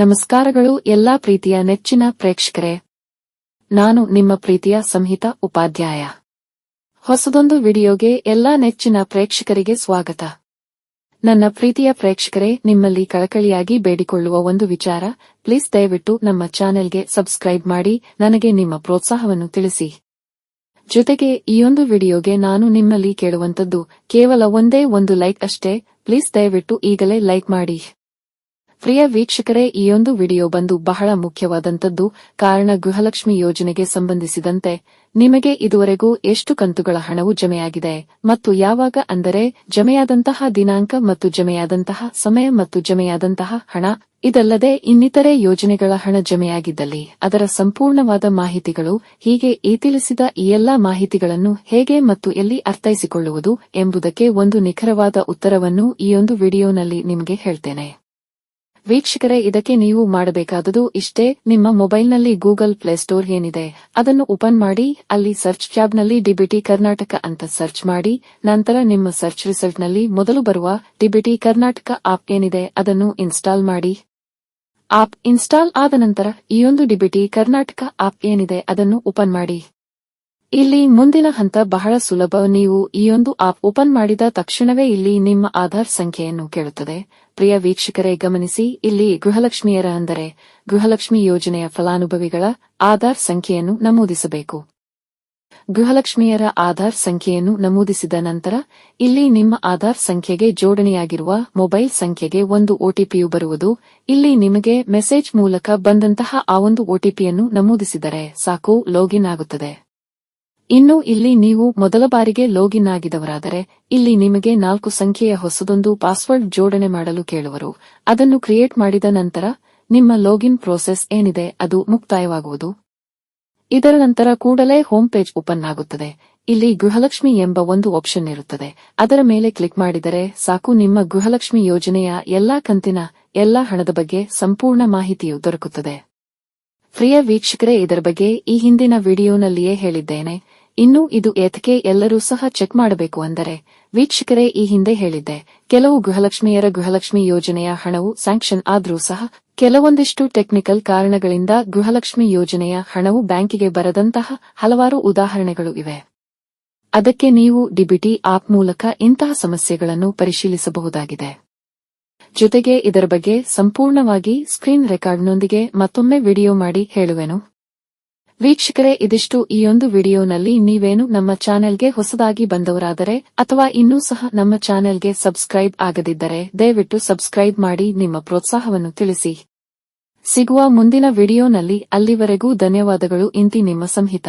ನಮಸ್ಕಾರಗಳು ಎಲ್ಲಾ ಪ್ರೀತಿಯ ನೆಚ್ಚಿನ ಪ್ರೇಕ್ಷಕರೇ. ನಾನು ನಿಮ್ಮ ಪ್ರೀತಿಯ ಸಂಹಿತ ಉಪಾಧ್ಯಾಯ. ಹೊಸದೊಂದು ವಿಡಿಯೋಗೆ ಎಲ್ಲಾ ನೆಚ್ಚಿನ ಪ್ರೇಕ್ಷಕರಿಗೆ ಸ್ವಾಗತ. ನನ್ನ ಪ್ರೀತಿಯ ಪ್ರೇಕ್ಷಕರೇ, ನಿಮ್ಮಲ್ಲಿ ಕಳಕಳಿಯಾಗಿ ಬೇಡಿಕೊಳ್ಳುವ ಒಂದು ವಿಚಾರ ಪ್ಲೀಸ್ ದಯವಿಟ್ಟು ನಮ್ಮ ಚಾನೆಲ್ಗೆ ಸಬ್ಸ್ಕ್ರೈಬ್ ಮಾಡಿ, ನನಗೆ ನಿಮ್ಮ ಪ್ರೋತ್ಸಾಹವನ್ನು ತಿಳಿಸಿ. ಜೊತೆಗೆ, ಈ ಒಂದು ವಿಡಿಯೋಗೆ ನಾನು ನಿಮ್ಮಲ್ಲಿ ಕೇಳುವಂತದ್ದು ಕೇವಲ ಒಂದೇ ಒಂದು ಲೈಕ್ ಅಷ್ಟೇ ಪ್ಲೀಸ್ ದಯವಿಟ್ಟು ಈಗಲೇ ಲೈಕ್ ಮಾಡಿ. ಪ್ರಿಯ ವೀಕ್ಷಕರೇ ಈಯೊಂದು ವಿಡಿಯೋ ಬಂದು ಬಹಳ ಮುಖ್ಯವಾದಂತದ್ದು ಕಾರಣ, ಗೃಹಲಕ್ಷ್ಮಿ ಯೋಜನೆಗೆ ಸಂಬಂಧಿಸಿದಂತೆ ನಿಮಗೆ ಇದುವರೆಗೂ ಎಷ್ಟು ಕಂತುಗಳ ಹಣವು ಜಮೆಯಾಗಿದೆ ಮತ್ತು ಯಾವಾಗ ಅಂದರೆ ಜಮೆಯಾದಂತಹ ದಿನಾಂಕ ಮತ್ತು ಜಮೆಯಾದಂತಹ ಸಮಯ ಮತ್ತು ಜಮೆಯಾದಂತಹ ಹಣ, ಇದಲ್ಲದೆ ಇನ್ನಿತರೆ ಯೋಜನೆಗಳ ಹಣ ಜಮೆಯಾಗಿದ್ದಲ್ಲಿ. ಅದರ ಸಂಪೂರ್ಣವಾದ ಮಾಹಿತಿಗಳು ಹೀಗೆ ಈ ತಿಳಿಸಿದ ಈ ಎಲ್ಲಾ ಮಾಹಿತಿಗಳನ್ನು ಹೇಗೆ ಮತ್ತು ಎಲ್ಲಿ ಅರ್ಥೈಸಿಕೊಳ್ಳುವುದು ಎಂಬುದಕ್ಕೆ ಒಂದು ನಿಖರವಾದ ಉತ್ತರವನ್ನು ಈ ಒಂದು ವಿಡಿಯೋನಲ್ಲಿ ನಿಮಗೆ ಹೇಳ್ತೇನೆ. ವೀಕ್ಷಕರೇ, ಇದಕ್ಕೆ ನೀವು ಮಾಡಬೇಕಾದುದು ಇಷ್ಟೇ. ನಿಮ್ಮ ಮೊಬೈಲ್ನಲ್ಲಿ ಗೂಗಲ್ ಪ್ಲೇ ಸ್ಟೋರ್ ಏನಿದೆ, ಅದನ್ನು ಓಪನ್ ಮಾಡಿ, ಅಲ್ಲಿ ಸರ್ಚ್ ಟ್ಯಾಬ್ನಲ್ಲಿ ಡಿಬಿಟಿ ಕರ್ನಾಟಕ ಅಂತ ಸರ್ಚ್ ಮಾಡಿ, ನಂತರ ನಿಮ್ಮ ಸರ್ಚ್ ರಿಸಲ್ಟ್ನಲ್ಲಿ ಮೊದಲು ಬರುವ ಡಿಬಿಟಿ ಕರ್ನಾಟಕ ಆಪ್ ಏನಿದೆ, ಅದನ್ನು ಇನ್ಸ್ಟಾಲ್ ಮಾಡಿ. ಆಪ್ ಇನ್ಸ್ಟಾಲ್ ಆದ ನಂತರ, ಈ ಒಂದು ಡಿಬಿಟಿ ಕರ್ನಾಟಕ ಆಪ್ ಏನಿದೆ, ಅದನ್ನು ಓಪನ್ ಮಾಡಿ. ಇಲ್ಲಿ ಮುಂದಿನ ಹಂತ ಬಹಳ ಸುಲಭ. ನೀವು ಈ ಒಂದು ಆಪ್ ಓಪನ್ ಮಾಡಿದ ತಕ್ಷಣವೇ ಇಲ್ಲಿ ನಿಮ್ಮ ಆಧಾರ್ ಸಂಖ್ಯೆಯನ್ನು ಕೇಳುತ್ತದೆ. ಪ್ರಿಯ ವೀಕ್ಷಕರೇ, ಗಮನಿಸಿ, ಇಲ್ಲಿ ಗೃಹಲಕ್ಷ್ಮಿಯರ ಅಂದರೆ ಗೃಹಲಕ್ಷ್ಮಿ ಯೋಜನೆಯ ಫಲಾನುಭವಿಗಳ ಆಧಾರ್ ಸಂಖ್ಯೆಯನ್ನು ನಮೂದಿಸಬೇಕು. ಗೃಹಲಕ್ಷ್ಮಿಯರ ಆಧಾರ್ ಸಂಖ್ಯೆಯನ್ನು ನಮೂದಿಸಿದ ನಂತರ ಇಲ್ಲಿ ನಿಮ್ಮ ಆಧಾರ್ ಸಂಖ್ಯೆಗೆ ಜೋಡಣೆಯಾಗಿರುವ ಮೊಬೈಲ್ ಸಂಖ್ಯೆಗೆ ಒಂದು ಒಟಿಪಿಯು ಬರುವುದು. ಇಲ್ಲಿ ನಿಮಗೆ ಮೆಸೇಜ್ ಮೂಲಕ ಬಂದಂತಹ ಆ ಒಂದು ಒಟಿಪಿಯನ್ನು ನಮೂದಿಸಿದರೆ ಸಾಕು, ಲಾಗಿನ್ ಆಗುತ್ತದೆ. ಇನ್ನು ಇಲ್ಲಿ ನೀವು ಮೊದಲ ಬಾರಿಗೆ ಲಾಗಿನ್ ಆಗಿದವರಾದರೆ, ಇಲ್ಲಿ ನಿಮಗೆ ನಾಲ್ಕು ಸಂಖ್ಯೆಯ ಹೊಸದೊಂದು ಪಾಸ್ವರ್ಡ್ ಜೋಡಣೆ ಮಾಡಲು ಕೇಳುವರು. ಅದನ್ನು ಕ್ರಿಯೇಟ್ ಮಾಡಿದ ನಂತರ, ನಿಮ್ಮ ಲಾಗಿನ್ ಪ್ರೋಸೆಸ್ ಏನಿದೆ ಅದು ಮುಕ್ತಾಯವಾಗುವುದು. ಇದರ ನಂತರ ಕೂಡಲೇ ಹೋಮ್ ಪೇಜ್ ಓಪನ್ ಆಗುತ್ತದೆ. ಇಲ್ಲಿ ಗೃಹಲಕ್ಷ್ಮಿ ಎಂಬ ಒಂದು ಆಪ್ಷನ್ ಇರುತ್ತದೆ. ಅದರ ಮೇಲೆ ಕ್ಲಿಕ್ ಮಾಡಿದರೆ ಸಾಕು ನಿಮ್ಮ ಗೃಹಲಕ್ಷ್ಮಿ ಯೋಜನೆಯ ಎಲ್ಲಾ ಕಂತಿನ, ಎಲ್ಲಾ ಹಣದ ಬಗ್ಗೆ ಸಂಪೂರ್ಣ ಮಾಹಿತಿಯು ದೊರಕುತ್ತದೆ. ಪ್ರಿಯ ವೀಕ್ಷಕರೇ, ಇದರ ಬಗ್ಗೆ ಈ ಹಿಂದಿನ ವಿಡಿಯೋನಲ್ಲಿಯೇ ಹೇಳಿದ್ದೇನೆ. ಇನ್ನು ಇದು ಏತಕ್ಕೆ ಎಲ್ಲರೂ ಸಹ ಚೆಕ್ ಮಾಡಬೇಕು ಅಂದರೆ, ವೀಕ್ಷಕರೇ, ಈ ಹಿಂದೆ ಹೇಳಿದ್ದೆ. ಕೆಲವು ಗೃಹಲಕ್ಷ್ಮಿಯರ ಗೃಹಲಕ್ಷ್ಮಿ ಯೋಜನೆಯ ಹಣವು ಸ್ಯಾಂಕ್ಷನ್ ಆದರೂ ಸಹ, ಕೆಲವೊಂದಿಷ್ಟು ಟೆಕ್ನಿಕಲ್ ಕಾರಣಗಳಿಂದ ಗೃಹಲಕ್ಷ್ಮಿ ಯೋಜನೆಯ ಹಣವು ಬ್ಯಾಂಕಿಗೆ ಬರದಂತಹ ಹಲವಾರು ಉದಾಹರಣೆಗಳು ಇವೆ. ಅದಕ್ಕೆ ನೀವು ಡಿಬಿಟಿ ಆಪ್ ಮೂಲಕ ಇಂತಹ ಸಮಸ್ಯೆಗಳನ್ನು ಪರಿಶೀಲಿಸಬಹುದಾಗಿದೆ. ಜೊತೆಗೆ ಇದರ ಬಗ್ಗೆ ಸಂಪೂರ್ಣವಾಗಿ ಸ್ಕ್ರೀನ್ ರೆಕಾರ್ಡ್ನೊಂದಿಗೆ ಮತ್ತೊಮ್ಮೆ ವಿಡಿಯೋ ಮಾಡಿ ಹೇಳುವೆನು. ವೀಕ್ಷಕರೇ, ಇದಿಷ್ಟು ಈ ಒಂದು ವಿಡಿಯೋನಲ್ಲಿ ನೀವೇನು ನಮ್ಮ ಚಾನೆಲ್ಗೆ ಹೊಸದಾಗಿ ಬಂದವರಾದರೆ ಅಥವಾ ಇನ್ನೂ ಸಹ ನಮ್ಮ ಚಾನೆಲ್ಗೆ ಸಬ್ಸ್ಕ್ರೈಬ್ ಆಗದಿದ್ದರೆ ದಯವಿಟ್ಟು ಸಬ್ಸ್ಕ್ರೈಬ್ ಮಾಡಿ ನಿಮ್ಮ ಪ್ರೋತ್ಸಾಹವನ್ನು ತಿಳಿಸಿ. ಸಿಗುವ ಮುಂದಿನ ವಿಡಿಯೋನಲ್ಲಿ ಅಲ್ಲಿವರೆಗೂ ಧನ್ಯವಾದಗಳು. ಇಂತಿ ನಿಮ್ಮ ಸಂಹಿತ.